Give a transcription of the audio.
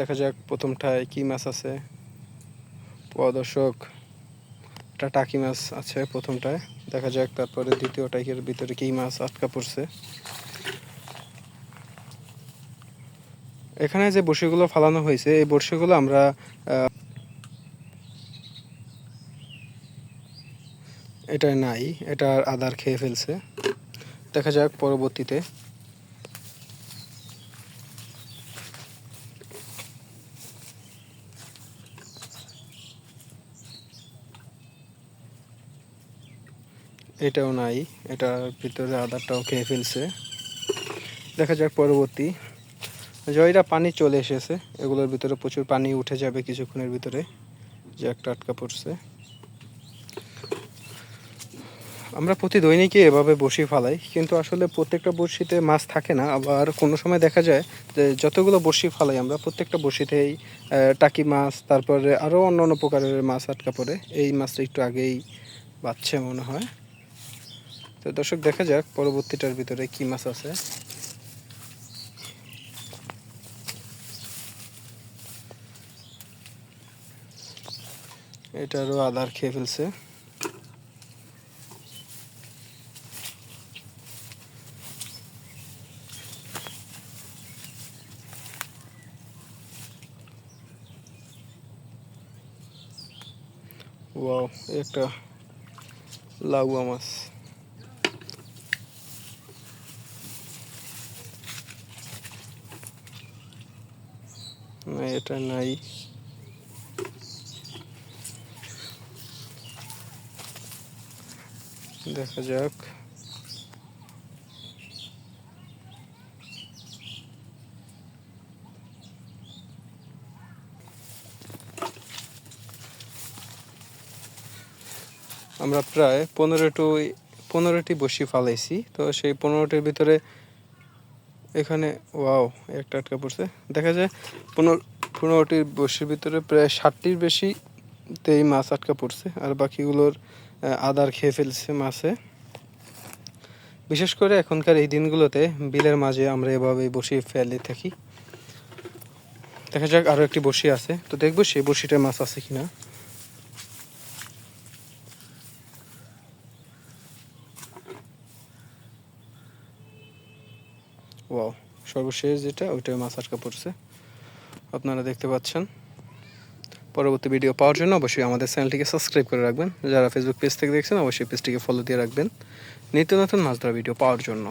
দেখা যাক প্রথমটায় কি মাছ আছে। দর্শক একটা টাকি মাছ আছে প্রথমটায়। দেখা যাক তারপরে দ্বিতীয় টাইকের ভিতরে কি মাছ আটকা পড়ছে। এখানে যে বড়শিগুলো ফালানো হয়েছে, এই বড়শিগুলো আমরা এটা নাই এটা আদার খেয়ে ফেলছে। দেখা যাক পরবর্তীতে। এটাও নাই, এটার ভিতরে আদারটাও খেয়ে ফেলছে। দেখা যাক পরবর্তী। জয়রা পানি চলে এসেছে, এগুলোর ভিতরে প্রচুর পানি উঠে যাবে কিছুক্ষণের ভিতরে, যে একটা আটকা পড়ছে। আমরা প্রতি দৈনিকই এভাবে বসি ফালাই, কিন্তু আসলে প্রত্যেকটা বড়শিতে মাছ থাকে না। আবার কোনো সময় দেখা যায় যে যতগুলো বড়শি ফালাই আমরা, প্রত্যেকটা বড়শিতেই টাকি মাছ, তারপরে আরও অন্য অন্য প্রকারের মাছ আটকা পড়ে। এই মাছটা একটু আগেই বাচ্ছে মনে হয়। তো দর্শক, দেখা যাক পরবর্তীটার ভিতরে কি মাছ আছে। এটারও আদার খেয়ে ফেলছে। ওয়াও, একটা লাউয়া মাছ। না, এটা নাই। দেখা যাক। আমরা প্রায় পনেরোটি পনেরোটি বসি ফালাইছি। তো সেই পনেরোটির ভিতরে এখানে, ওয়াও একটা আটকা পড়ছে। দেখা যায় পনেরো পনেরোটির বসির ভিতরে প্রায় ষাটটির বেশি তেই মাছ আটকা পড়ছে, আর বাকিগুলোর আদার খেয়ে ফেলছে মাছে। বিশেষ করে এখনকার এই দিনগুলোতে বিলের মাঝে আমরা এভাবে বসি ফেলে থাকি। দেখা যাক আরও একটি বসি আছে। তো দেখব সেই বসিটায় মাছ আছে কিনা। ওয়াও সর্বশেষ যেটা, ওইটাই মাছ আটকা পড়ছে আপনারা দেখতে পাচ্ছেন। পরবর্তী ভিডিও পাওয়ার জন্য অবশ্যই আমাদের চ্যানেলটিকে সাবস্ক্রাইব করে রাখবেন। যারা ফেসবুক পেজ থেকে দেখছেন, অবশ্যই পেজটিকে ফলো দিয়ে রাখবেন। নিত্য নতুন মাছ ধরা ভিডিও পাওয়ার জন্য।